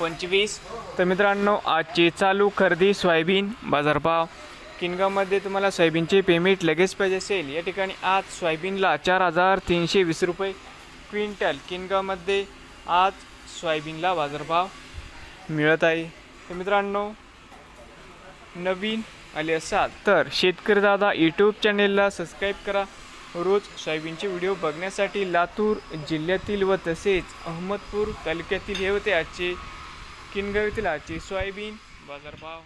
पंचवीस. तर मित्रांनो आजची चालू खरेदी सोयाबीन बाजारभाव. किनगावमध्ये तुम्हाला सोयाबीनचे पेमेंट लगेच पाहिजे असेल. या ठिकाणी आज सोयाबीनला चार हजार तीनशे वीस रुपये क्विंटल. किनगावमध्ये आज सोयाबीनला बाजारभाव मिळत आहे. तर मित्रांनो नवीन आले असाल तर शेतकरी दादा यूट्यूब चॅनेलला सबस्क्राईब करा. रोज सोयाबीनचे व्हिडिओ बघण्यासाठी लातूर जिल्ह्यातील व तसेच अहमदपूर तालुक्यातील हे होते आजचे किनगाव येथील आजचे सोयाबीन बाजारभाव.